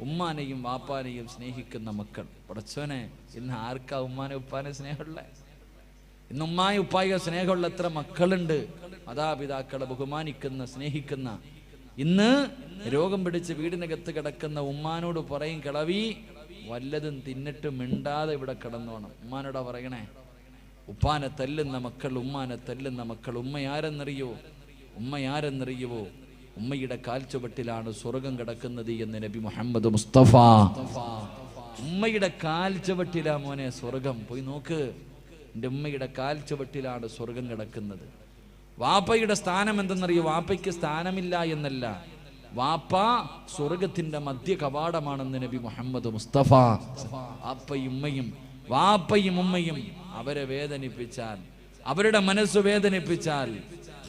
ഉമ്മാനെയും വാപ്പാനെയും സ്നേഹിക്കുന്ന മക്കൾ. പടച്ചോനെ ഇന്ന് ആർക്കാ ഉമ്മാനെ ഉപ്പാനെ സ്നേഹമുള്ള? ഇന്ന് ഉമ്മായി ഉപ്പായ സ്നേഹമുള്ള എത്ര മക്കളുണ്ട്? മാതാപിതാക്കളെ ബഹുമാനിക്കുന്ന സ്നേഹിക്കുന്ന. ഇന്ന് രോഗം പിടിച്ച് വീടിനകത്ത് കിടക്കുന്ന ഉമ്മാനോട് പറയും കിളവി വല്ലതും തിന്നിട്ട് മിണ്ടാതെ ഇവിടെ കിടന്നോണം. ഉമ്മാനോടാ പറയണേ ഉപ്പാനെ തല്ലുന്ന മക്കൾ ഉമ്മാനെ തല്ലുന്ന മക്കൾ ഉമ്മയാരെന്നറിയോ ഉമ്മയാരെന്നറിയുവോ ഉമ്മയുടെ കാൽച്ചുവട്ടിലാണ് സ്വർഗം കിടക്കുന്നത് എന്ന് നബി മുഹമ്മദ് മുസ്തഫ. ഉമ്മയുടെ കാൽച്ചുവട്ടിലാ മോനെ സ്വർഗം. പോയി നോക്ക്. എന്റെ ഉമ്മയുടെ കാൽച്ചുവട്ടിലാണ് സ്വർഗം കിടക്കുന്നത്. വാപ്പയുടെ സ്ഥാനം എന്തെന്നറിയോ? വാപ്പയ്ക്ക് സ്ഥാനമില്ല എന്നല്ല. വാപ്പ സ്വർഗത്തിന്റെ മധ്യ കവാടമാണെന്ന് നബി മുഹമ്മദ് മുസ്തഫ. വാപ്പയും ഉമ്മയും വാപ്പയും ഉമ്മയും അവരെ വേദനിപ്പിച്ചാൽ അവരുടെ മനസ്സ് വേദനിപ്പിച്ചാൽ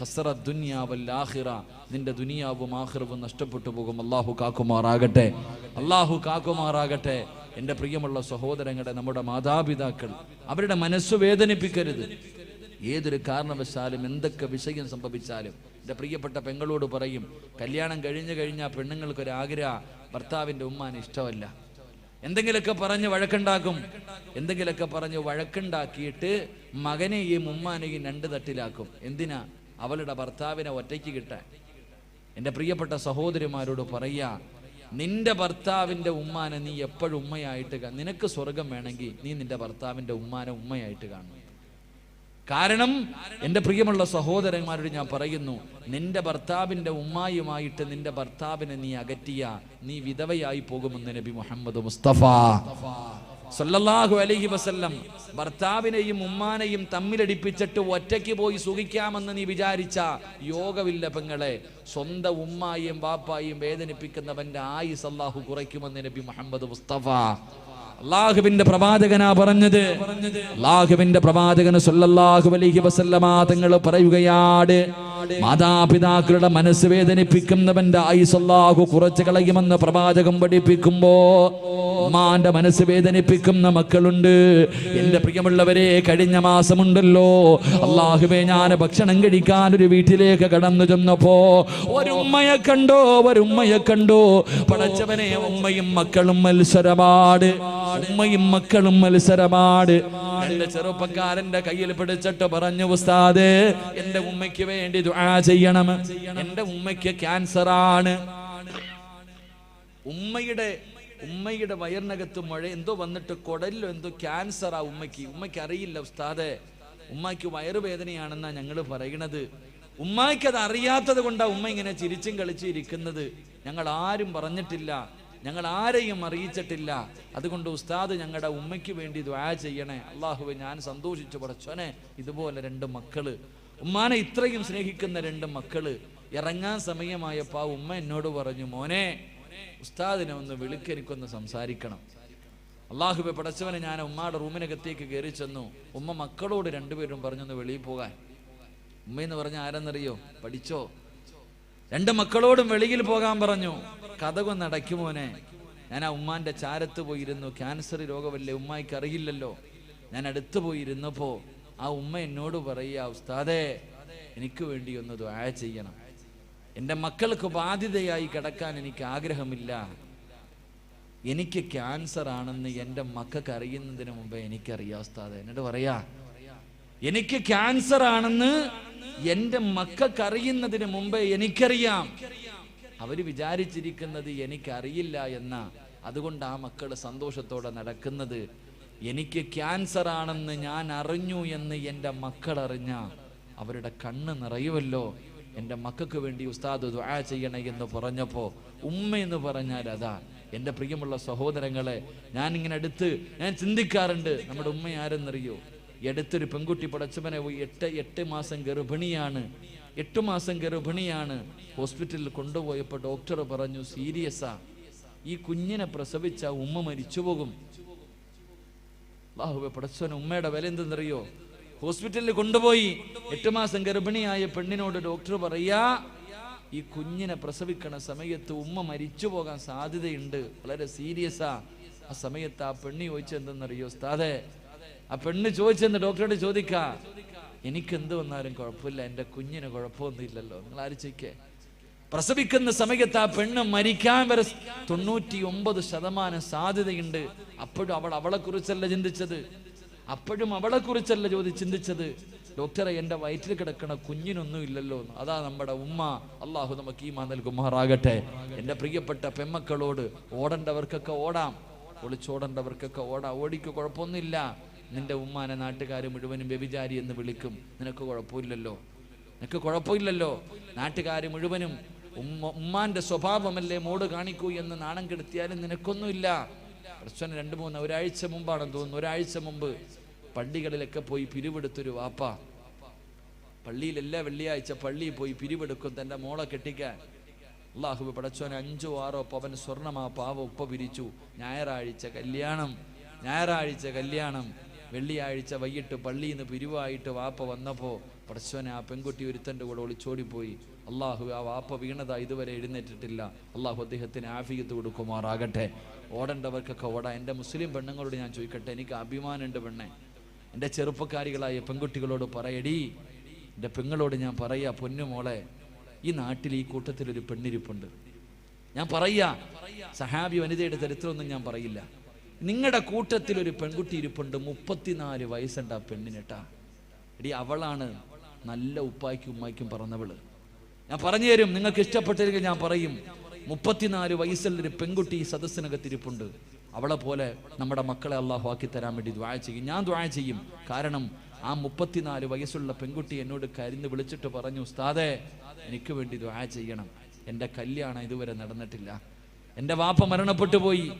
ഹസ്രത്ത് ദുനിയാവൽ ആഖിറ. നിന്റെ ദുനിയാവും ആഖിറവും നഷ്ടപ്പെട്ടു പോകും. അള്ളാഹു കാക്കുമാറാകട്ടെ. അള്ളാഹു കാക്കുമാറാകട്ടെ. എന്റെ പ്രിയമുള്ള സഹോദരങ്ങളുടെ നമ്മുടെ മാതാപിതാക്കൾ അവരുടെ മനസ്സ് വേദനിപ്പിക്കരുത്. ഏതൊരു കാരണവശാലും എന്തൊക്കെ വിഷയം സംഭവിച്ചാലും എന്റെ പ്രിയപ്പെട്ട പെങ്ങളോട് പറയും കല്യാണം കഴിഞ്ഞു കഴിഞ്ഞാൽ പെണ്ണുങ്ങൾക്കൊരു ആഗ്രഹ ഭർത്താവിന്റെ ഉമ്മാന് ഇഷ്ടമല്ല. എന്തെങ്കിലുമൊക്കെ പറഞ്ഞ് വഴക്കുണ്ടാക്കും. എന്തെങ്കിലുമൊക്കെ പറഞ്ഞ് വഴക്കുണ്ടാക്കിയിട്ട് മകനെയും ഉമ്മാനെയും രണ്ട് തട്ടിലാക്കും. എന്തിനാ? അവളുടെ ഭർത്താവിനെ ഒറ്റയ്ക്ക് കിട്ടാൻ. എന്റെ പ്രിയപ്പെട്ട സഹോദരിമാരോട് പറയുക നിന്റെ ഭർത്താവിന്റെ ഉമ്മാനെ നീ എപ്പോഴും ഉമ്മയായിട്ട് നിനക്ക് സ്വർഗം വേണമെങ്കിൽ നീ നിന്റെ ഭർത്താവിന്റെ ഉമ്മാനെ ഉമ്മയായിട്ട് കാണും കാരണം എന്റെ പ്രിയമുള്ള സഹോദരന്മാരോട് ഞാൻ പറയുന്നു നിന്റെ ഭർത്താവിന്റെ ഉമ്മായുമായിട്ട് നിന്റെ ഭർത്താവിനെ നീ അകറ്റിയ നീ വിധവയായി പോകുമെന്ന് നബി മുഹമ്മദ് മുസ്തഫ. സല്ലല്ലാഹു അലഹി വസല്ലം ഭർത്താവിനെയും ഉമ്മാനെയും തമ്മിലടിപ്പിച്ചിട്ട് ഒറ്റയ്ക്ക് പോയി സുഖിക്കാമെന്ന് നീ വിചാരിച്ച യോഗമില്ല പെങ്ങളെ. സ്വന്തം ഉമ്മായും ബാപ്പായും വേദനിപ്പിക്കുന്നവന്റെ ആയുസ് അല്ലാഹു കുറയ്ക്കുമെന്ന് നബി മുഹമ്മദ് മുസ്തഫ. അള്ളാഹുവിന്റെ പ്രവാചകനാ പറഞ്ഞത് അള്ളാഹുവിന്റെ പ്രവാചകന് സല്ലല്ലാഹു അലഹി വസല്ലമ തങ്ങൾ പറയുകയാണ് മാതാപിതാക്കളുടെ മനസ്സ് വേദനിപ്പിക്കുന്നവന്റെ ആയുസ് അല്ലാഹു കുറച്ച് കളയുമെന്ന് പ്രവാചകം പഠിപ്പിക്കുമ്പോ ഉമ്മാന്റെ മനസ്സ് വേദനിപ്പിക്കുന്ന മക്കളുണ്ട്. എന്റെ പ്രിയമുള്ളവരെ കഴിഞ്ഞ മാസമുണ്ടല്ലോ. അള്ളാഹുവെ ഞാൻ ഭക്ഷണം കഴിക്കാൻ ഒരു വീട്ടിലേക്ക് കടന്നു ചെന്നപ്പോ ഒരുമ്മയെ കണ്ടോ? ഒരുമ്മയെ കണ്ടോ? പടച്ചവനെ ഉമ്മയും മക്കളും മത്സരപാട് ഉമ്മയും മക്കളും മത്സരപാട് എന്റെ ചെറുപ്പക്കാരന്റെ കയ്യിൽ പിടിച്ചിട്ട് പറഞ്ഞു ഉസ്താദ് എന്റെ ഉമ്മയ്ക്ക് വേണ്ടി ദുആ ചെയ്യണം. എന്റെ ഉമ്മയ്ക്ക് ക്യാൻസർ ആണ് ഉമ്മയുടെ ഉമ്മയുടെ വയറിനകത്ത് മഴ എന്തോ വന്നിട്ട് കുടലിലോ എന്തോ ക്യാൻസർ ആ ഉമ്മയ്ക്ക്. ഉമ്മയ്ക്ക് അറിയില്ല ഉസ്താദെ. ഉമ്മയ്ക്ക് വയറുവേദനയാണെന്നാ ഞങ്ങൾ പറയണത്. ഉമ്മയ്ക്ക് അത് അറിയാത്തത് കൊണ്ടാ ഉമ്മ ഇങ്ങനെ ചിരിച്ചും കളിച്ചും ഇരിക്കുന്നത്. ഞങ്ങൾ ആരും പറഞ്ഞിട്ടില്ല. ഞങ്ങൾ ആരെയും അറിയിച്ചിട്ടില്ല. അതുകൊണ്ട് ഉസ്താദ് ഞങ്ങളുടെ ഉമ്മയ്ക്ക് വേണ്ടി ദ്വാ ചെയ്യണേ. അള്ളാഹുവെ ഞാൻ സന്തോഷിച്ചു പടച്ചോനെ. ഇതുപോലെ രണ്ട് മക്കൾ ഉമ്മാനെ ഇത്രയും സ്നേഹിക്കുന്ന രണ്ട് മക്കൾ ഇറങ്ങാൻ സമയമായപ്പോ ആ ഉമ്മ എന്നോട് പറഞ്ഞു മോനെ ഉസ്താദിനെ ഒന്ന് വിളിക്കെനിക്കൊന്ന് സംസാരിക്കണം. അള്ളാഹുബെ പടച്ചവനെ ഞാൻ ഉമ്മയുടെ റൂമിനകത്തേക്ക് കയറി ചെന്നു. ഉമ്മ മക്കളോട് രണ്ടുപേരും പറഞ്ഞൊന്ന് വെളിയിൽ പോകാൻ. ഉമ്മയെന്ന് പറഞ്ഞ ആരെന്നറിയോ? പഠിച്ചോ? രണ്ട് മക്കളോടും വെളിയിൽ പോകാൻ പറഞ്ഞു. കഥകൊന്ന് അടയ്ക്കുമോനെ ഞാൻ ആ ഉമ്മാന്റെ ചാരത്ത് പോയിരുന്നു. ക്യാൻസർ രോഗമല്ലേ ഉമ്മായിക്ക് അറിയില്ലല്ലോ. ഞാൻ അടുത്ത് പോയിരുന്നപ്പോ ആ ഉമ്മ എന്നോട് പറയുക ഉസ്താദേ എനിക്ക് വേണ്ടി ഒന്ന് ദ്വായ ചെയ്യണം. എന്റെ മക്കൾക്ക് ബാധ്യതയായി കിടക്കാൻ എനിക്ക് ആഗ്രഹമില്ല. എനിക്ക് ക്യാൻസർ ആണെന്ന് എന്റെ മക്കൾക്ക് അറിയുന്നതിന് മുമ്പേ എനിക്കറിയാം ഉസ്താദ്. എന്നോട് പറയാ എനിക്ക് ക്യാൻസർ ആണെന്ന് എന്റെ മക്കൾക്ക് അറിയുന്നതിന് മുമ്പേ എനിക്കറിയാം. അവർ വിചാരിച്ചിരിക്കുന്നത് എനിക്കറിയില്ല എന്ന. അതുകൊണ്ട് ആ മക്കൾ സന്തോഷത്തോടെ നടക്കുന്നത് എനിക്ക് ക്യാൻസർ ആണെന്ന് ഞാൻ അറിഞ്ഞു എന്ന് എന്റെ മക്കൾ അറിഞ്ഞ അവരുടെ കണ്ണ് നിറയുമല്ലോ. എന്റെ മക്കൾക്ക് വേണ്ടി ഉസ്താദ് ദുആ ചെയ്യണേ എന്ന് പറഞ്ഞപ്പോൾ ഉമ്മ എന്ന് പറഞ്ഞാൽ അതാ. എന്റെ പ്രിയമുള്ള സഹോദരങ്ങളെ ഞാൻ ഇങ്ങനെ അടുത്ത് ഞാൻ ചിന്തിക്കാറുണ്ട് നമ്മുടെ ഉമ്മ ആരെന്നറിയോ? എടുത്തൊരു പെൺകുട്ടി പടച്ചവനെ എട്ട് എട്ട് മാസം ഗർഭിണിയാണ്. എട്ട് മാസം ഗർഭിണിയാണ്. ഹോസ്പിറ്റലിൽ കൊണ്ടുപോയപ്പോൾ ഡോക്ടർ പറഞ്ഞു സീരിയസാ. ഈ കുഞ്ഞിനെ പ്രസവിച്ച ഉമ്മ മരിച്ചു പോകും അള്ളാഹുവെ പടച്ചവൻ ഉമ്മയുടെ വില എന്തെന്നറിയോ? ഹോസ്പിറ്റലിൽ കൊണ്ടുപോയി എട്ട് മാസം ഗർഭിണിയായ പെണ്ണിനോട് ഡോക്ടർ പറയാ ഈ കുഞ്ഞിനെ പ്രസവിക്കണ സമയത്ത് ഉമ്മ മരിച്ചു പോകാൻ സാധ്യതയുണ്ട്. വളരെ സീരിയസാ. ആ സമയത്ത് ആ പെണ്ണി ചോദിച്ചെന്തെന്നറിയോ സ്ഥാതെ ആ പെണ്ണ് ചോദിച്ചെന്ന് ഡോക്ടറോട് ചോദിക്കാ. എനിക്ക് എന്ത് വന്നാലും കുഴപ്പമില്ല എന്റെ കുഞ്ഞിന് കുഴപ്പമൊന്നും ഇല്ലല്ലോ നിങ്ങൾ ആലോചിക്കേ പ്രസവിക്കുന്ന സമയത്ത് ആ പെണ്ണ് മരിക്കാൻ വരെ തൊണ്ണൂറ്റി ഒമ്പത് ശതമാനം സാധ്യതയുണ്ട്. അപ്പോഴും അവൾ അവളെ കുറിച്ചല്ല ചിന്തിച്ചത്. അപ്പോഴും അവളെ കുറിച്ചല്ല ചോദി ചിന്തിച്ചത്. ഡോക്ടറെ എന്റെ വയറ്റിൽ കിടക്കുന്ന കുഞ്ഞിനൊന്നും ഇല്ലല്ലോ അതാ നമ്മുടെ ഉമ്മ. അള്ളാഹു നമുക്ക് ഈ മാ നൽകുമാറാകട്ടെ. എന്റെ പ്രിയപ്പെട്ട പെമ്മക്കളോട് ഓടേണ്ടവർക്കൊക്കെ ഓടാം. ഒളിച്ചോടേണ്ടവർക്കൊക്കെ ഓടാം. ഓടിക്ക് കുഴപ്പമൊന്നുമില്ല. നിന്റെ ഉമ്മാനെ നാട്ടുകാർ മുഴുവനും വ്യഭിചാരി എന്ന് വിളിക്കും. നിനക്ക് കുഴപ്പമില്ലല്ലോ. നിനക്ക് കുഴപ്പമില്ലല്ലോ. നാട്ടുകാർ മുഴുവനും ഉമ്മ ഉമ്മാന്റെ സ്വഭാവമല്ലേ മോട് കാണിക്കൂ എന്ന് നാണം കെടുത്തിയാലും നിനക്കൊന്നുമില്ല. പ്രശ്നം രണ്ട് മൂന്ന് ഒരാഴ്ച മുമ്പാണെന്ന് തോന്നുന്നു. ഒരാഴ്ച മുമ്പ് പള്ളികളിലൊക്കെ പോയി പിരിവെടുത്തൊരു വാപ്പ. പള്ളിയിൽ എല്ലാ വെള്ളിയാഴ്ച പള്ളിയിൽ പോയി പിരിവെടുക്കും തന്റെ മോളെ കെട്ടിക്കാൻ. അള്ളാഹു പടച്ചോനെ അഞ്ചോ ആറോ പവൻ സ്വർണമാ പാവ ഉപ്പ പിരിച്ചു ഞായറാഴ്ച കല്യാണം ഞായറാഴ്ച കല്യാണം. വെള്ളിയാഴ്ച വൈകിട്ട് പള്ളിയിൽ നിന്ന് പിരിവായിട്ട് വാപ്പ വന്നപ്പോൾ പടച്ചോനെ ആ പെൺകുട്ടി ഒരുത്തന്റെ കൂടെ ഒളിച്ചോടിപ്പോയി. അള്ളാഹു ആ വാപ്പ വീണതാ ഇതുവരെ എഴുന്നേറ്റിട്ടില്ല. അള്ളാഹു അദ്ദേഹത്തിന് ആഫിയത്ത് കൊടുക്കുമാറാകട്ടെ. ഓടേണ്ടവർക്കൊക്കെ ഓടാ. എന്റെ മുസ്ലിം പെണ്ണുങ്ങളോട് ഞാൻ ചോദിക്കട്ടെ? എനിക്ക് അഭിമാനമുണ്ട് പെണ്ണെ. എന്റെ ചെറുപ്പക്കാരികളായ പെൺകുട്ടികളോട് പറയടി. എന്റെ പെങ്ങളോട് ഞാൻ പറയാ പൊന്നുമോളെ ഈ നാട്ടിൽ ഈ കൂട്ടത്തിൽ ഒരു പെണ്ണിരിപ്പുണ്ട്. ഞാൻ പറയാ സഹാബി വനിതയുടെ ചരിത്രമൊന്നും ഞാൻ പറയില്ല. നിങ്ങളുടെ കൂട്ടത്തിൽ ഒരു പെൺകുട്ടി ഇരിപ്പുണ്ട്. മുപ്പത്തിനാല് വയസ്സുണ്ട് ആ പെണ്ണിനെട്ടാ എടി അവളാണ് നല്ല ഉപ്പായ്ക്കും ഉമ്മായ്ക്കും പറഞ്ഞവൾ. ഞാൻ പറഞ്ഞു തരും നിങ്ങൾക്ക് ഇഷ്ടപ്പെട്ടില്ലെങ്കിൽ ഞാൻ പറയും. മുപ്പത്തിനാല് വയസ്സുള്ള ഒരു പെൺകുട്ടി സദസ്സിനകത്തിരിപ്പുണ്ട്. അവളെ പോലെ നമ്മുടെ മക്കളെ അള്ളാഹു ആക്കി തരാൻ വേണ്ടി ദ്വായ ചെയ്യും. ഞാൻ ദ്വായ ചെയ്യും. കാരണം ആ മുപ്പത്തിനാല് വയസ്സുള്ള പെൺകുട്ടി എന്നോട് കരിന്ന് വിളിച്ചിട്ട് പറഞ്ഞു ഉസ്താദെ എനിക്ക് വേണ്ടി ദ്വായ ചെയ്യണം. എന്റെ കല്യാണം ഇതുവരെ നടന്നിട്ടില്ല. എന്റെ വാപ്പ മരണപ്പെട്ടു പോയി.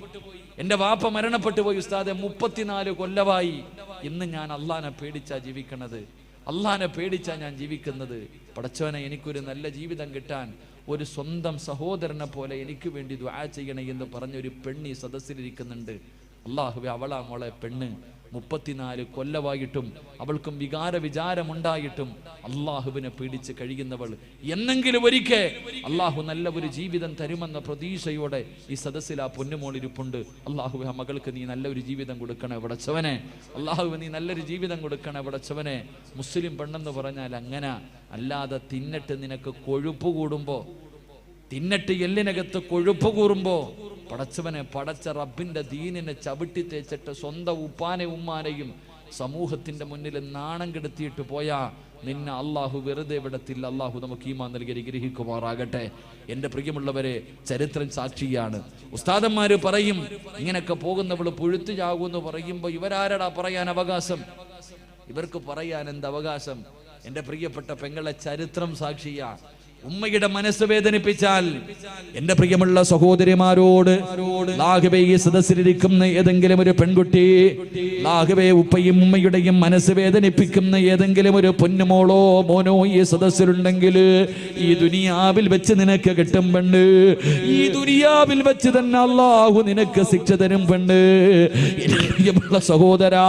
എന്റെ വാപ്പ മരണപ്പെട്ടു പോയി ഉസ്താദെ. മുപ്പത്തിനാല് കൊല്ലമായി ഇന്ന് ഞാൻ അള്ളാനെ പേടിച്ചാ ജീവിക്കണത്. അള്ളാനെ പേടിച്ചാ ഞാൻ ജീവിക്കുന്നത്. പടച്ചവനെ എനിക്കൊരു നല്ല ജീവിതം കിട്ടാൻ ഒരു സ്വന്തം സഹോദരനെ പോലെ എനിക്ക് വേണ്ടി ദ്വാ ചെയ്യണേ എന്ന് പറഞ്ഞൊരു പെണ്ണി സദസ്സിലിരിക്കുന്നുണ്ട്. അള്ളാഹുവെ അവളാ മോളെ പെണ്ണ്. മുപ്പത്തിനാല് കൊല്ലമായിട്ടും അവൾക്കും വികാര വിചാരമുണ്ടായിട്ടും അള്ളാഹുവിനെ പീഡിച്ച് കഴിയുന്നവൾ എന്നെങ്കിലും ഒരിക്കൽ അള്ളാഹു നല്ല ഒരു ജീവിതം തരുമെന്ന പ്രതീക്ഷയോടെ ഈ സദസ്സിൽ ആ പൊന്നുമോളിരിപ്പുണ്ട് അള്ളാഹു ആ മകൾക്ക് നീ നല്ലൊരു ജീവിതം കൊടുക്കണേ വിടച്ചവനെ അള്ളാഹു നീ നല്ലൊരു ജീവിതം കൊടുക്കണേ വിടച്ചവനെ മുസ്ലിം പെണ്ണെന്ന് പറഞ്ഞാൽ അങ്ങനെ അല്ലാതെ തിന്നിട്ട് നിനക്ക് കൊഴുപ്പ് കൂടുമ്പോ തിന്നിട്ട് എല്ലിനകത്ത് കൊഴുപ്പ് കൂറുമ്പോ പടച്ചവനെ പടച്ച റബ്ബിന്റെ ദീനിനെ ചവിട്ടി തേച്ചിട്ട് സ്വന്തം ഉപ്പാനെ ഉമ്മാനെയും സമൂഹത്തിന്റെ മുന്നിൽ നാണം കെടുത്തിയിട്ട് പോയാ നിന്നെ അള്ളാഹു വെറുതെ വിടത്തില്ല. അള്ളാഹു നമുക്ക് ഈമാ നൽകി ഗ്രഹിക്കുമാറാകട്ടെ എന്റെ പ്രിയമുള്ളവരെ ചരിത്രം സാക്ഷിയാണ്. ഉസ്താദന്മാര് പറയും ഇങ്ങനൊക്കെ പോകുന്നവൾ പുഴുത്തു ചാകുമെന്ന് പറയുമ്പോൾ ഇവരാരടാ പറയാൻ അവകാശം? ഇവർക്ക് പറയാൻ എന്ത് അവകാശം? എന്റെ പ്രിയപ്പെട്ട പെങ്ങളെ ചരിത്രം സാക്ഷിയാ. ഉമ്മയുടെ മനസ്സ് വേദനിപ്പിച്ചാൽ എന്റെ പ്രിയമുള്ള സഹോദരിമാരോട് ലാഘവേ ഈ സദസ്സിലിരിക്കുന്ന ഏതെങ്കിലും ഒരു പെൺകുട്ടി ലാഘവേ ഉപ്പയും ഉമ്മയുടെയും മനസ്സ് വേദനിപ്പിക്കുന്ന ഏതെങ്കിലും ഒരു പൊന്നുമോളോ മോനോ ഈ സദസ്സിലുണ്ടെങ്കിൽ ഈ ദുനിയാവിൽ വെച്ച് നിനക്ക് കിട്ടും പെണ്ണ്. ഈ ദുനിയാവിൽ വെച്ച് തന്നെ അള്ളാഹു നിനക്ക് ശിക്ഷ തരും പെണ്ണ്. പ്രിയമുള്ള സഹോദരാ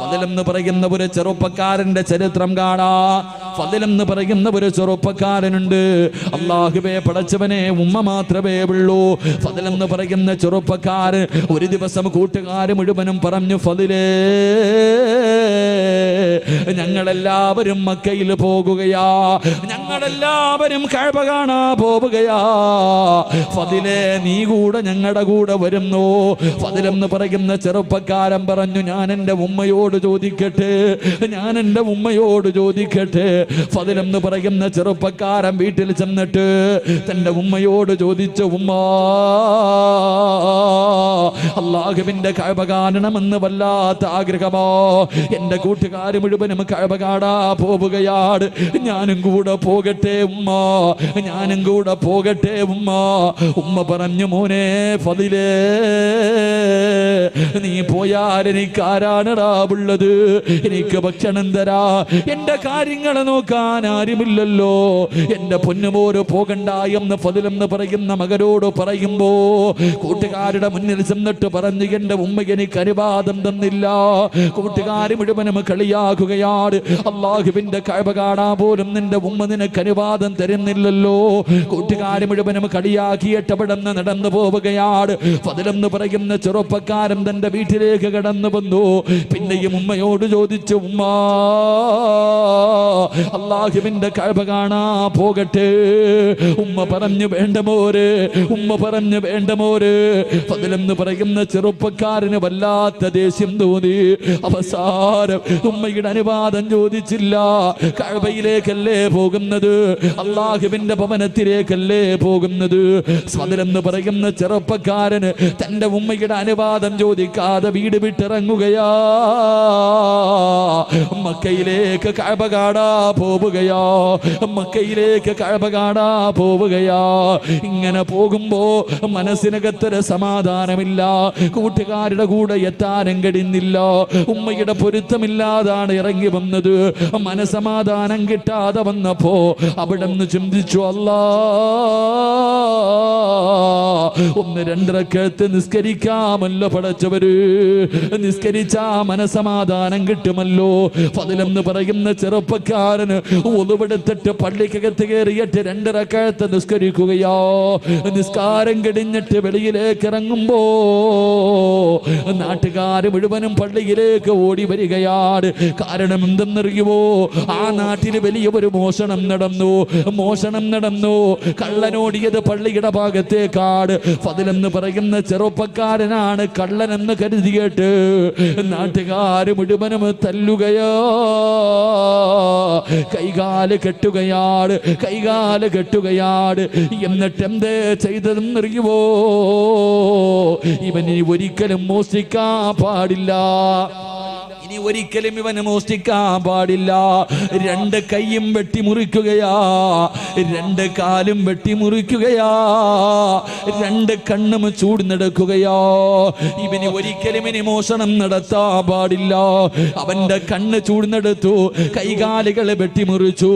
ഫതിലെന്ന് പറയുന്ന ഒരു ചെറുപ്പക്കാരന്റെ ചരിത്രം കാണാ. ഫതിലെന്ന് പറയുന്ന ഒരു ചെറുപ്പക്കാരനുണ്ട്. അള്ളാഹുബേ പടച്ചവനെ ഉമ്മ മാത്രമേ ഉള്ളൂ. ഫതിലെന്ന് പറയുന്ന ചെറുപ്പക്കാരൻ ഒരു ദിവസം കൂട്ടുകാർ മുഴുവനും പറഞ്ഞു ഫതിലേ ഞങ്ങളെല്ലാവരും മക്കയിൽ പോകുകയാ. ഞങ്ങളെല്ലാവരും കഴപ കാണാ പോവുകയാ. ഫതിലെ നീ കൂടെ ഞങ്ങളുടെ കൂടെ വരുന്നു. ഫതിലെന്ന് പറയുന്ന ചെറുപ്പക്കാരൻ പറഞ്ഞു ഞാൻ എന്റെ ഉമ്മയോട് ചോദിക്കട്ടെ. ഞാൻ എന്റെ ഉമ്മയോട് ചോദിക്കട്ടെ. ഫതിലെന്ന് പറയുന്ന ചെറുപ്പക്കാരൻ വീട്ടിൽ ചെന്നിട്ട് തന്റെ ഉമ്മയോട് ചോദിച്ച ഉമ്മ അള്ളാഹുവിന്റെ കഴപ കാണണമെന്ന് വല്ലാത്ത ആഗ്രഹമോ? എന്റെ കൂട്ടുകാർ മുഴുവനും കഴിവ കാണാ പോവുകയാണ്. ഞാനും കൂടെ പോകട്ടെ ഉമ്മ ഞാനും കൂടെ പോകട്ടെ ഉമ്മ. ഉമ്മ പറഞ്ഞു മോനെ ഫതിലേ നീ പോയാൽ എനിക്ക് ആരാണടാ ഉള്ളത്? എനിക്ക് ഭക്ഷണം തരാ. എന്റെ കാര്യങ്ങൾ നോക്കാൻ ആരുമില്ലല്ലോ. എന്റെ പൊന്നുപോര് പോകണ്ട എന്ന് ഫതിലെന്ന് പറയുന്ന മകനോട് പറയുമ്പോ കൂട്ടുകാരുടെ മുന്നിൽ ചെന്നിട്ട് പറഞ്ഞു എന്റെ ഉമ്മ എനിക്ക് അനുവാദം തന്നില്ല. കൂട്ടുകാർ മുഴുവനും കളിയാക്കുകയാണ് അള്ളാഹുവിന്റെ കഴിവ് കാണാൻ പോലും നിന്റെ ഉമ്മ നിനക്ക് അനുവാദം തരുന്നില്ലല്ലോ. കൂട്ടുകാർ മുഴുവനും കളിയാക്കിയിട്ട് അവിടെ നിന്ന് നടന്നു പോവുകയാണ്. ഫതിലെന്ന് പറയുന്ന ചെറുപ്പക്കാരൻ തന്റെ വീട്ടിലേക്ക് കടന്നു വന്നു. പിന്നെയും ഉമ്മയോട് ചോദിച്ചു ഉമ്മ അള്ളാഹുവിന്റെ കഴിവ് കാണാ പോകട്ടെ ഉമ്മ പറഞ്ഞു വേണ്ട മോര് ഉമ്മ പറഞ്ഞു വേണ്ട മോര്. പതിലെന്ന് പറയുന്ന ചെറുപ്പക്കാരന് വല്ലാത്ത ദേഷ്യം തോന്നി. അവസാനം ഉമ്മയുടെ അനുവാദം ചോദിച്ചില്ല. കഴവയിലേക്കല്ലേ പോകുന്നത്? അള്ളാഹുവിന്റെ ഭവനത്തിലേക്കല്ലേ പോകുന്നത്? സ്വതിലെന്ന് പറയുന്ന ചെറുപ്പക്കാരന് തന്റെ ഉമ്മയുടെ അനുവാദം ചോദിക്കാതെ വീട് വിട്ടിറങ്ങുകയാ. മക്കയിലേക്ക് കഴവ കാടാ പോവുകയാ. മക്കയിലേക്ക് കഴവ കാണാ പോവുകയാ. ഇങ്ങനെ പോകുമ്പോ മനസ്സിനകത്തൊരു സമാധാനമില്ല. കൂട്ടുകാരുടെ കൂടെ എത്താനും കഴിയുന്നില്ല ഉമ്മയുടെ പൊരുത്തമില്ലാതാണ് ഇറങ്ങി വന്നത്. മനസമാധാനം കിട്ടാതെ വന്നപ്പോ അവിടെ നിന്ന് ചിന്തിച്ചു അല്ല ഒന്ന് രണ്ടരക്കത്ത് നിസ്കരിക്കാമല്ലോ പടച്ചവര്. നിസ്കരിച്ചാ മനസമാധാനം കിട്ടുമല്ലോ. പതിലെന്ന് പറയുന്ന ചെറുപ്പക്കാരന് ഒതുവെടുത്തിട്ട് പള്ളിക്കകത്ത് കയറിയിട്ട് രണ്ടരക്കഴത്ത് നിസ്കരിക്കുകയോ നിസ്കാരം കഴിഞ്ഞിട്ട് വെളിയിലേക്ക് ഇറങ്ങുമ്പോ നാട്ടുകാർ മുഴുവനും പള്ളിയിലേക്ക് ഓടി വരികയാണ്. കാരണം എന്തെന്നറിയുമോ ആ നാട്ടിൽ വലിയ ഒരു മോഷണം നടന്നു മോഷണം നടന്നു. കള്ളനോടിയത് പള്ളിയുടെ ഭാഗത്തേക്കാട് ഫതിലെന്ന് പറയുന്ന ചെറുപ്പക്കാരനാണ് കള്ളനെന്ന് കരുതിയിട്ട് നാട്ടുകാർ മുഴുവനും തല്ലുകയോ കൈകാൽ കെട്ടുകയാണ്. കൈകാൽ കെട്ടുകയാണ് എന്നിട്ട് എന്തേ ചെയ്തതെന്ന് അറിയുവോ ഇവനി ഒരിക്കലും മോഷ്ടിക്കാൻ പാടില്ല. ഇനി ഒരിക്കലും ഇവന് മോഷ്ടിക്കാൻ പാടില്ല. രണ്ട് കൈയും വെട്ടി മുറിക്കുകയാ രണ്ട് കാലും വെട്ടി മുറിക്കുകയാ രണ്ട് കണ്ണും ചൂടുന്നെടുക്കുകയാ ഇവന് ഒരിക്കലും ഇനി മോഷണം നടത്താൻ പാടില്ല. അവന്റെ കണ്ണ് ചൂടുന്നെടുത്തു കൈകാലുകൾ വെട്ടിമുറിച്ചു.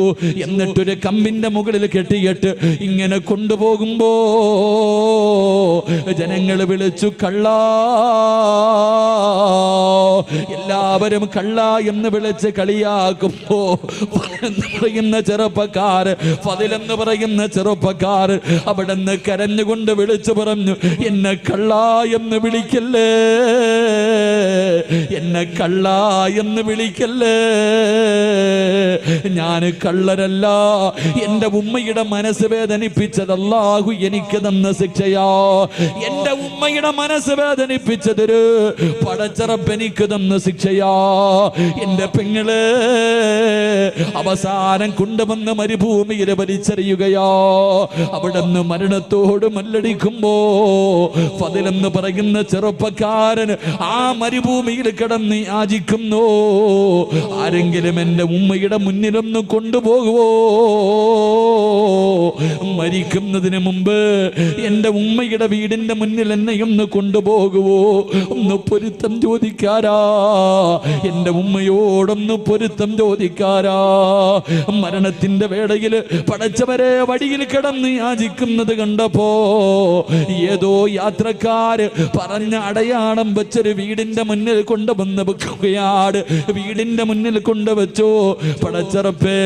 എന്നിട്ടൊരു കമ്പിന്റെ മുകളിൽ കെട്ടിയിട്ട് ഇങ്ങനെ കൊണ്ടുപോകുമ്പോ ജനങ്ങൾ വിളിച്ചു കള്ളാ. എല്ലാവരും കള്ള എന്ന് വിളിച്ച് കളിയാക്കുമ്പോ എന്ന് പറയുന്ന ചെറുപ്പക്കാർ ഫതിലെന്ന് പറയുന്ന ചെറുപ്പക്കാർ അവിടെ നിന്ന് കരഞ്ഞുകൊണ്ട് വിളിച്ചു പറഞ്ഞു എന്നെ കള്ള എന്ന് വിളിക്കല്ലേ? എന്നെ കള്ള എന്ന് വിളിക്കല്ലേ? ഞാൻ കള്ളരല്ല. എന്റെ ഉമ്മയുടെ മനസ്സ് വേദനിപ്പിച്ചത് അല്ലാഹു എനിക്ക് തന്ന ശിക്ഷയാ. എന്റെ ഉമ്മയുടെ മനസ്സ് വേദനിപ്പിച്ചതൊരു പടച്ചറപ്പ് എനിക്ക് തന്ന ശിക്ഷയാ. എന്റെ പെങ്ങൾ അവസാനം കൊണ്ടുവന്ന് മരുഭൂമിയിൽ വലിച്ചെറിയുകയാ. അവിടെ നിന്ന് മരണത്തോട് മല്ലടിക്കുമ്പോ ഫതിലെന്ന് പറയുന്ന ചെറുപ്പക്കാരൻ ആ മരുഭൂമിയിൽ കിടന്ന് യാചിക്കുന്നു. ആരെങ്കിലും എന്റെ ഉമ്മയുടെ മുന്നിലൊന്ന് കൊണ്ടുപോകുവോ? മരിക്കുന്നതിന് മുമ്പ് എന്റെ ഉമ്മയുടെ വീടിന്റെ മുന്നിൽ എന്നെ ഒന്ന് കൊണ്ടുപോകുവോ? ഒന്ന് പൊരുത്തം ചോദിക്കാരാ. എന്റെ ഉമ്മയോടൊന്ന് പൊരുത്തം ചോദിക്കാരാ. മരണത്തിന്റെ വേളയിൽ പടച്ചവരെ വടിയിൽ കിടന്ന് യാചിക്കുന്നത് കണ്ടപ്പോ ഏതോ യാത്രക്കാര് പറഞ്ഞ അടയാളം വെച്ചൊരു വീടിന്റെ മുന്നിൽ കൊണ്ടുവന്ന് വെക്കുകയാണ്. വീടിന്റെ മുന്നിൽ കൊണ്ടുവച്ചു പടച്ചറപ്പേ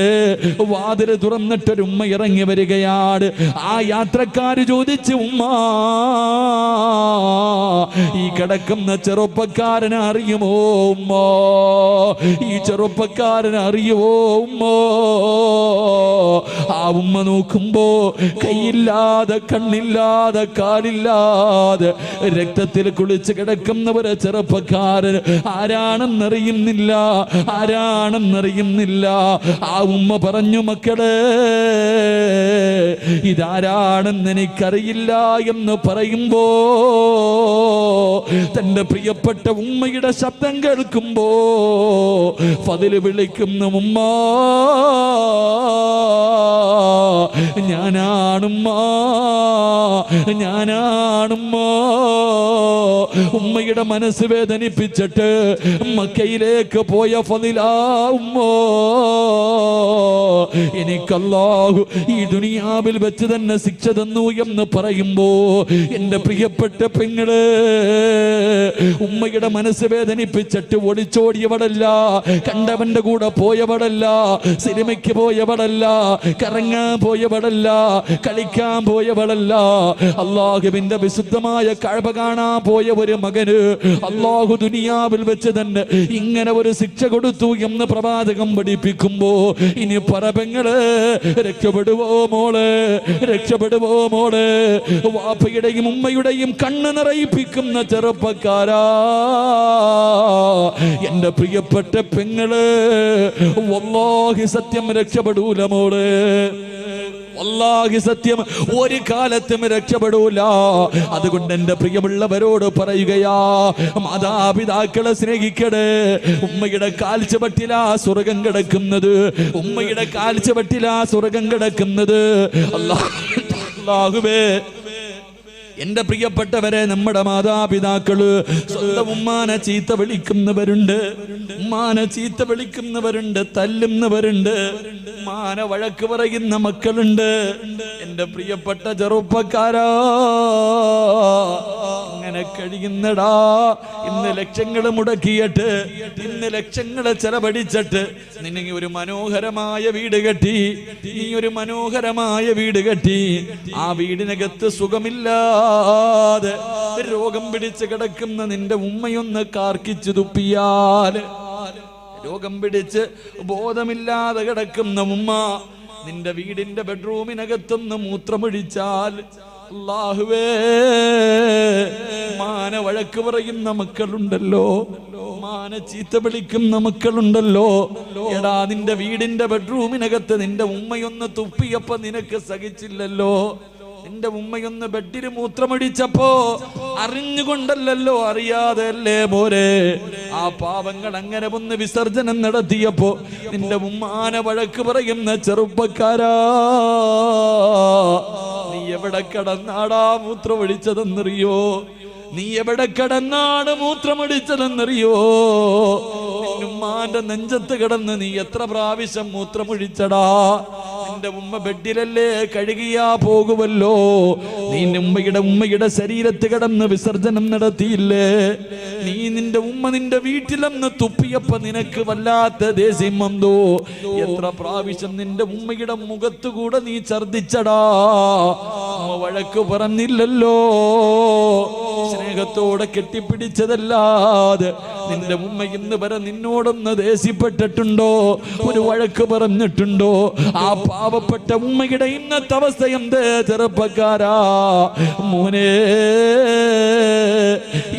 വാതിൽ തുറന്നിട്ടൊരു ഉമ്മ ഇറങ്ങി വരികയാണ്. ആ യാത്രക്കാര് ചോദിച്ചു ഉമ്മ ഈ കിടക്കുന്ന ചെറുപ്പക്കാരനെ അറിയുമോ ഉമ്മ? ഈ ചെറുപ്പക്കാരൻ അറിയുമോ ഉമ്മ? ആ ഉമ്മ നോക്കുമ്പോ കൈയില്ലാതെ കണ്ണില്ലാതെ കാലില്ലാതെ രക്തത്തിൽ കുളിച്ച് കിടക്കുന്നവരെ ചെറുപ്പക്കാരൻ ആരാണെന്നറിയുന്നില്ല ആരാണെന്നറിയുന്നില്ല. ആ ഉമ്മ പറഞ്ഞു മക്കളെ ഇതാരാണെന്ന് എനിക്കറിയില്ല എന്ന് പറയുമ്പോ തന്റെ പ്രിയപ്പെട്ട ഉമ്മയുടെ ശബ്ദം കേൾക്കുമ്പോ പതിൽ വിളിക്കുന്ന ഉമ്മ ഞാനാണുമ്മ ഞാനാണുമ്മ. ഉമ്മയുടെ മനസ്സ് വേദനിപ്പിച്ചിട്ട് മക്കയിലേക്ക് പോയ ഫതിലാ എനിക്കല്ലാഹു ഈ ദുനിയാവിൽ വെച്ച് തന്നെ ശിക്ഷ തന്നു എന്ന് പറയുമ്പോ എന്റെ പ്രിയപ്പെട്ട പെങ്ങൾ ഉമ്മയുടെ മനസ്സ് വേദനിപ്പിച്ചിട്ട് ഒളിച്ചോടിയവടല്ല കണ്ടവന്റെ കൂടെ പോയവടല്ല സിനിമയ്ക്ക് പോയവടല്ല കറങ്ങാൻ പോയവടല്ല കളിക്കാൻ പോയവടല്ല അള്ളാഹുവിന്റെ വിശുദ്ധമായ കഴവ കാണാൻ പോയ ഒരു മകന് അള്ളാഹു ദുനിയാവിൽ വെച്ച് തന്നെ ഇങ്ങനെ ഒരു ശിക്ഷ കൊടുത്തു എന്ന് പ്രവാചകം പഠിപ്പിക്കുമ്പോ ഇനി പറപങ്ങൾ രക്ഷപ്പെടുവോ മോൾ? രക്ഷപ്പെടുവോ മോൾ? വാപ്പയുടെയും ഉമ്മയുടെയും കണ്ണ് നിറയിപ്പിക്കുന്ന ചെറുപ്പക്കാരാ. എന്റെ പ്രിയപ്പെട്ട പെങ്ങൾ വല്ലാഹി സത്യം രക്ഷപ്പെടൂല മോൾ. വല്ലാഹി സത്യം ഒരു കാലത്തും രക്ഷപ്പെടൂല. അതുകൊണ്ട് എന്റെ പ്രിയമുള്ളവരോട് പറയുകയാ മാതാപിതാക്കളെ സ്നേഹിക്കണേ ഉമ്മയുടെ കാൽച്ചപട്ടിലാ സ്വർഗം കിടക്കുന്നത്. ഉമ്മയുടെ കാൽച്ചപട്ടിലാ സ്വർഗം കിടക്കുന്നത്. അല്ലാഹ് എന്റെ പ്രിയപ്പെട്ടവരെ നമ്മുടെ മാതാപിതാക്കൾ സ്വന്തം ഉമ്മാനെ ചീത്ത വിളിക്കുന്നവരുണ്ട്. ഉമ്മാനെ ചീത്ത വിളിക്കുന്നവരുണ്ട് തല്ലുന്നവരുണ്ട്. ഉമ്മാനെ വഴക്ക് പറയുന്ന മക്കളുണ്ട്. എന്റെ പ്രിയപ്പെട്ട ചെറുപ്പക്കാരാ അങ്ങനെ കഴിയുന്നടാ. ഇന്ന് ലക്ഷങ്ങൾ മുടക്കിയിട്ട് ഇന്ന് ലക്ഷങ്ങൾ ചെലവഴിച്ചിട്ട് നിന്നെ ഒരു മനോഹരമായ വീട് കെട്ടി നീ ഒരു മനോഹരമായ വീട് കെട്ടി. ആ വീടിനകത്ത് സുഖമില്ലാതെ രോഗം പിടിച്ച് കിടക്കുന്ന നിന്റെ ഉമ്മയൊന്ന് കാർക്കിച്ചു തുപ്പിയാൽ. രോഗം പിടിച്ച് ബോധമില്ലാതെ കിടക്കുന്ന ഉമ്മ നിന്റെ വീടിന്റെ ബെഡ്റൂമിനകത്തുനിന്ന് മൂത്രമൊഴിച്ചാൽ അല്ലാഹുവേ മാന വഴക്ക് പറയുന്ന മക്കളുണ്ടല്ലോ മാന ചീത്ത വിളിക്കുന്ന മക്കളുണ്ടല്ലോ എടാ നിന്റെ വീടിന്റെ ബെഡ്റൂമിനകത്ത് നിന്റെ ഉമ്മയൊന്ന് തുപ്പിയപ്പോ നിനക്ക് സഹിച്ചില്ലല്ലോ. നിന്റെ ഉമ്മയൊന്ന് ബെഡിൽ മൂത്രമടിച്ചപ്പോ അറിഞ്ഞുകൊണ്ടല്ലോ അറിയാതെ അല്ലേ പോരെ ആ പാവങ്ങൾ അങ്ങനെ ഒന്ന് വിസർജനം നടത്തിയപ്പോ നിന്റെ ഉമ്മാനെ വഴക്ക് പറയുന്ന ചെറുപ്പക്കാരാ. നീ എവിടെ കടന്നാടാ മൂത്രമൊഴിച്ചതെന്നറിയോ? നീ എവിടെ കിടന്നാണ് മൂത്രമൊഴിച്ചതെന്നറിയോ? ഉമ്മാന്റെ നെഞ്ചത്ത് കിടന്ന് നീ എത്ര പ്രാവശ്യം മൂത്രമൊഴിച്ചടാ? നിന്റെ ഉമ്മ ബെഡിലല്ലേ കഴുകിയാ പോകുമല്ലോ നീ ഉമ്മയുടെ ഉമ്മയുടെ ശരീരത്ത് കിടന്ന് വിസർജനം നടത്തിയില്ലേ? നീ നിന്റെ ഉമ്മ നിന്റെ വീട്ടിലെന്ന് തുപ്പിയപ്പ നിനക്ക് വല്ലാത്ത ദേഷ്യം വന്നോ. എത്ര പ്രാവശ്യം നിന്റെ ഉമ്മയുടെ മുഖത്തുകൂടെ നീ ഛർദിച്ചടാ വഴക്ക് പറഞ്ഞില്ലല്ലോ. സ്നേഹത്തോടെ കെട്ടിപ്പിടിച്ചതല്ലാതെ നിന്റെ ഉമ്മ ഇന്ന് വരെ നിന്നോടൊന്ന് ദേഷ്യപ്പെട്ടിട്ടുണ്ടോ? ഒരു വഴക്ക് പറഞ്ഞിട്ടുണ്ടോ? ആ പാവപ്പെട്ട ഉമ്മയുടെ ഇന്നത്തെ അവസ്ഥ എന്ത് ചെറുപ്പക്കാരാ? മോനെ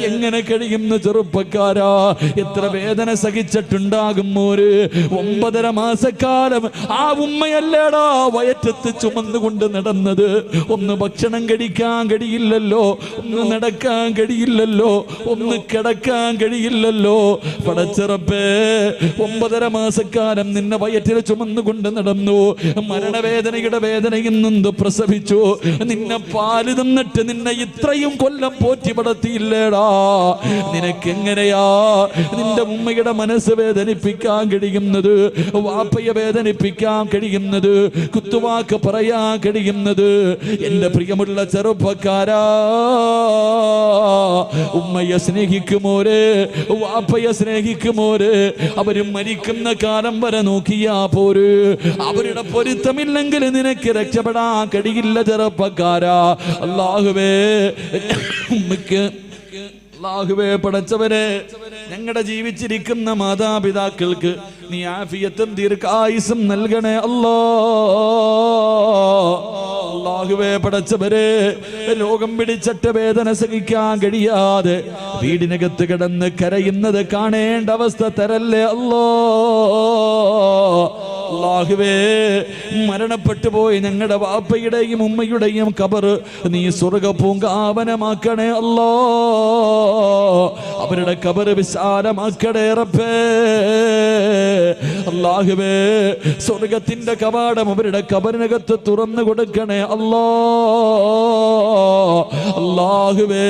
എങ്ങനെ കഴിയുന്ന ചെറുപ്പക്കാരാ? എത്ര വേദന സഹിച്ചിട്ടുണ്ടാകും മോര്? ഒമ്പതര മാസക്കാലം ആ ഉമ്മയല്ലേടാ വയറ്റത്ത് ചുമന്നുകൊണ്ട് നടന്നത്. ഒന്ന് ഭക്ഷണം കഴിക്കാൻ കഴിയില്ലല്ലോ ഒന്ന് നടക്കാൻ കഴിയില്ലല്ലോ ഒന്ന് കിടക്കാൻ കഴിയില്ലല്ലോ. പടച്ചിറപ്പേ ഒമ്പതര മാസക്കാലം നിന്നെ വയറ്റിൽ ചുമന്നുകൊണ്ട് നടന്നു. മരണവേദനയുടെ വേദനയിൽ നിന്ന് പ്രസവിച്ചു? നിന്നെ പാൽ തന്നിട്ട് നിന്നെ ഇത്രയും കൊല്ലം പോറ്റി പടത്തിയില്ലേടാ നിനക്കെങ്ങനെയാ നിന്റെ ഉമ്മയുടെ മനസ്സ് വേദനിപ്പിക്കാൻ കഴിയുന്നത്? വാപ്പയെ വേദനിപ്പിക്കാൻ കഴിയുന്നത്? കുത്തുവാക്ക് പറയാൻ കഴിയുന്നത്? എന്റെ പ്രിയമുള്ള ചെറുപ്പക്കാരാ ഉമ്മയെ സ്നേഹിക്കുമോര് വാപ്പയെ സ്നേഹിക്കുമോര്? അവർ മരിക്കുന്ന കാലം വരെ നോക്കിയാ പോര്. അവരുടെ പൊരുത്തമില്ലെങ്കിൽ നിനക്ക് രക്ഷപ്പെടാൻ കഴിയില്ല ചെറുപ്പക്കാരാ. അല്ലാഹുവേ ഉമ്മയ്ക്ക് അല്ലാഹുവേ പടച്ചവരെ ഞങ്ങളുടെ ജീവിച്ചിരിക്കുന്ന മാതാപിതാക്കൾക്ക് നീ ആഫിയത്തും ദീർഘായുസും നൽകണേ അല്ലോ. അള്ളാഹുവേ പടച്ചവരെ രോഗം പിടിച്ചിട്ട് വേദന സഹിക്കാൻ കഴിയാതെ വീടിനകത്ത് കിടന്ന് കരയുന്നത് കാണേണ്ട അവസ്ഥ തരല്ലേ അല്ലോ. അള്ളാഹുവേ മരണപ്പെട്ടു പോയി ഞങ്ങളുടെ വാപ്പയുടെയും ഉമ്മയുടെയും കബർ നീ സ്വർഗ പൂങ്കാവനമാക്കണേ അല്ലോ. അവരുടെ കബറ് വിശാലമാക്കണേ റപ്പേ അള്ളാഹുവേ സ്വർഗത്തിന്റെ കവാടം അവരുടെ കബറിനകത്ത് തുറന്നു കൊടുക്കണേ അല്ലോ. അള്ളാഹുവേ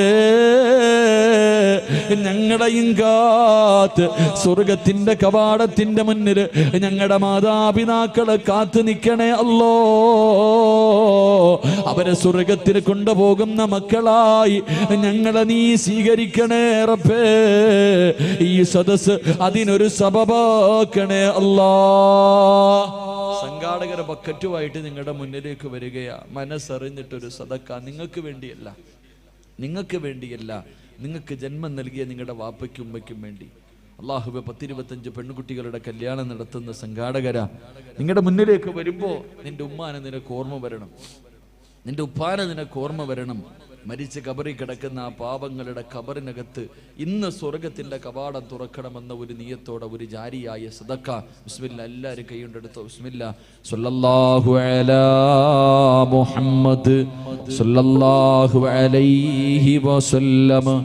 ഞങ്ങളുടെ കാത്ത് സ്വർഗത്തിന്റെ കവാടത്തിന്റെ മുന്നിൽ ഞങ്ങളുടെ മാതാപിതാക്കളെ കാത്തു നിൽക്കണേ അല്ലോ. അവരെ സ്വർഗത്തിന് കൊണ്ടുപോകുന്ന മക്കളായി ഞങ്ങളെ നീ സ്വീകരിക്കണേ റപ്പേ ഈ സദസ് അതിനൊരു സബബാക്കണേ അല്ലാ. സംഘാടകർ ബക്കറ്റുമായിട്ട് നിങ്ങളുടെ മുന്നിലേക്ക് വരികയാ. മനസ്സറിഞ്ഞിട്ടൊരു സദക്ക. നിങ്ങൾക്ക് വേണ്ടിയല്ല. നിങ്ങൾക്ക് വേണ്ടിയല്ല. നിങ്ങൾക്ക് ജന്മം നൽകിയ നിങ്ങളുടെ വാപ്പയ്ക്കും ഉമ്മയ്ക്കും വേണ്ടി. അള്ളാഹുബെ പത്തിരുപത്തഞ്ച് പെൺകുട്ടികളുടെ കല്യാണം നടത്തുന്ന സംഘാടകര. നിങ്ങളുടെ മുന്നിലേക്ക് വരുമ്പോൾ നിന്റെ ഉമ്മാനെ നിനക്ക് ഓർമ്മ വരണം. നിന്റെ ഉപ്പാനെ നിനക്ക് ഓർമ്മ വരണം. മരിച്ച കബറി കിടക്കുന്ന ആ പാപങ്ങളുടെ കബറിനകത്ത് ഇന്ന് സ്വർഗത്തിന്റെ കവാടം തുറക്കണമെന്ന ഒരു നിയത്തോടെ ഒരു ജാരിയായ സദക്ക. ബിസ്മില്ല എല്ലാവരും കൈകൊണ്ടെടുത്തോ. ബിസ്മില്ല. സല്ലല്ലാഹു അലാ മുഹമ്മദ് സല്ലല്ലാഹു അലൈഹി വസല്ലമ.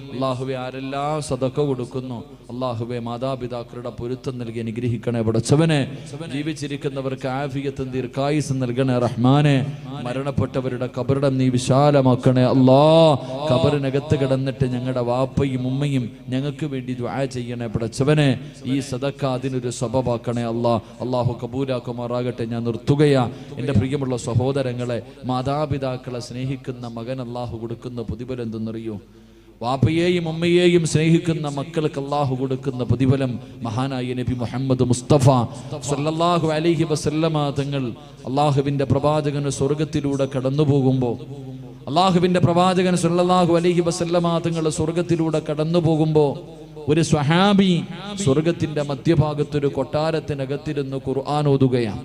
അള്ളാഹുവെ ആരെല്ലാം സതക്ക കൊടുക്കുന്നു? അള്ളാഹുവെ മാതാപിതാക്കളുടെ പൊരുത്തം നൽകി അനുഗ്രഹിക്കണേ പടച്ചവനെ. ജീവിച്ചിരിക്കുന്നവർക്ക് ആഫിയത്തും ദീർഘായുസ് നൽകണേ റഹ്മാനെ. മരണപ്പെട്ടവരുടെ കബറിടം നീ വിശാലമാക്കണേ അള്ളാ കബറിനകത്ത് കിടന്നിട്ട് ഞങ്ങളുടെ വാപ്പയും ഉമ്മയും ഞങ്ങൾക്ക് വേണ്ടി ദ്വാ ചെയ്യണേ പടച്ചവനെ. ഈ സദക്ക അതിനൊരു സ്വഭാവാക്കണേ അള്ളാ അള്ളാഹു കബൂലാക്കുമാറാകട്ടെ ഞാൻ നിർത്തുകയാ. എന്റെ പ്രിയമുള്ള സഹോദരങ്ങളെ മാതാപിതാക്കളെ സ്നേഹിക്കുന്ന മകൻ അള്ളാഹു കൊടുക്കുന്ന പ്രതിഫലം എന്തെന്നറിയോ? വാപ്പയെയും അമ്മയെയും സ്നേഹിക്കുന്ന മക്കൾക്ക് അള്ളാഹു കൊടുക്കുന്ന പ്രതിഫലം മഹാനായ നബി മുഹമ്മദ് മുസ്തഫ സല്ലല്ലാഹു അലൈഹി വസല്ലമ തങ്ങൾ അള്ളാഹുവിന്റെ പ്രവാചകന് സ്വർഗത്തിലൂടെ കടന്നു പോകുമ്പോൾ അള്ളാഹുവിന്റെ പ്രവാചകൻ സല്ലല്ലാഹു അലൈഹി വസല്ലമ തങ്ങൾ സ്വർഗത്തിലൂടെ കടന്നു പോകുമ്പോൾ ഒരു സ്വഹാബി സ്വർഗത്തിന്റെ മധ്യഭാഗത്തൊരു കൊട്ടാരത്തിനകത്തിരുന്ന് ഖുർആൻ ഓതുകയാണ്.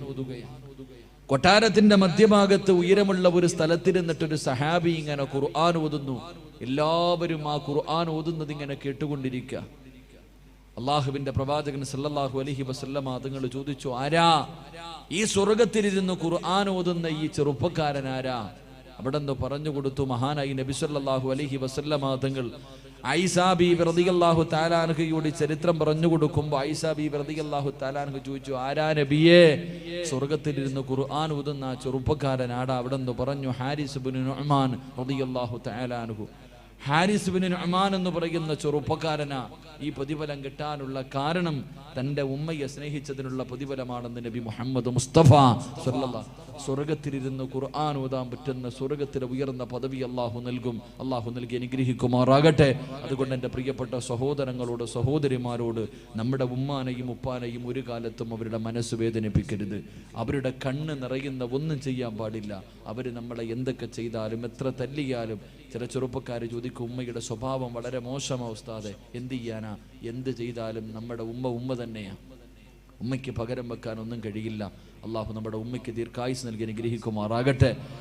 കൊട്ടാരത്തിന്റെ മധ്യഭാഗത്ത് ഉയരമുള്ള ഒരു സ്ഥലത്തിരുന്നിട്ടൊരു സഹാബി ഇങ്ങനെ ഖുർആൻ ഓതുന്നു. എല്ലാവരും ആ ഖുർആൻ ഓതുന്നത് ഇങ്ങനെ കേട്ടുകൊണ്ടിരിക്കുക. അള്ളാഹുവിന്റെ പ്രവാചകൻ സല്ലല്ലാഹു അലഹി വസല്ലമ അതുങ്ങൾ ചോദിച്ചു ആരാ? ഈ സ്വർഗത്തിലിരുന്ന് ഖുർആൻ ഓതുന്ന ഈ ചെറുപ്പക്കാരൻ ആരാ? അവിടെ നിന്ന് പറഞ്ഞു കൊടുത്തു മഹാനായി നബി സല്ലല്ലാഹു അലൈഹി വസല്ലമ തങ്ങൾ ഐസാബി ബീബി റളിയല്ലാഹു താലാൻഹയോട് ചരിത്രം പറഞ്ഞു കൊടുക്കുമ്പോൾ ഐസാബി ബീബി റളിയല്ലാഹു താലാൻഹ ചോദിച്ചു ആരാ നബിയേ? സ്വർഗത്തിലിരുന്ന് ഖുർആൻ ഊതുന്ന ചെറുപ്പക്കാരൻ ആടാ അവിടെ നിന്ന് പറഞ്ഞു ഹാരിസ് ബിൻ നുഅ്മാൻ റളിയല്ലാഹു തആലാൻഹു ഹാരിസ് ബിൻ നുഅ്മാൻ എന്ന് പറയുന്ന ചെറുപ്പക്കാരനാ ഈ പ്രതിഫലം കിട്ടാനുള്ള കാരണം തന്റെ ഉമ്മയെ സ്നേഹിച്ചതിനുള്ള പ്രതിഫലമാണെന്ന് നബി മുഹമ്മദ് മുസ്തഫ സല്ല സ്വർഗത്തിലിരുന്ന് ഖുർആൻ ഓതാൻ പറ്റുന്ന സ്വർഗത്തിലെ ഉയർന്ന പദവി അള്ളാഹു നൽകും. അള്ളാഹു നൽകി അനുഗ്രഹിക്കുമാറാകട്ടെ. അതുകൊണ്ട് എന്റെ പ്രിയപ്പെട്ട സഹോദരങ്ങളോട് സഹോദരിമാരോട് നമ്മുടെ ഉമ്മാനെയും ഉപ്പാനെയും ഒരു കാലത്തും അവരുടെ മനസ്സ് വേദനിപ്പിക്കരുത്. അവരുടെ കണ്ണ് നിറയുന്ന ഒന്നും ചെയ്യാൻ പാടില്ല. അവർ നമ്മളെ എന്തൊക്കെ ചെയ്താലും എത്ര തല്ലിയാലും ചില ചെറുപ്പക്കാർ ചോദിക്കും ഉമ്മയുടെ സ്വഭാവം വളരെ മോശമാ ഉസ്താദെ. എന്ത് ചെയ്യാനാ? എന്ത് ചെയ്താലും നമ്മുടെ ഉമ്മ ഉമ്മ തന്നെയാണ് ഉമ്മയ്ക്ക് പകരം വെക്കാൻ ഒന്നും കഴിയില്ല. അള്ളാഹു നമ്മുടെ ഉമ്മയ്ക്ക് ദീർഘായുസ് നൽകി അനുഗ്രഹിക്കുമാറാകട്ടെ.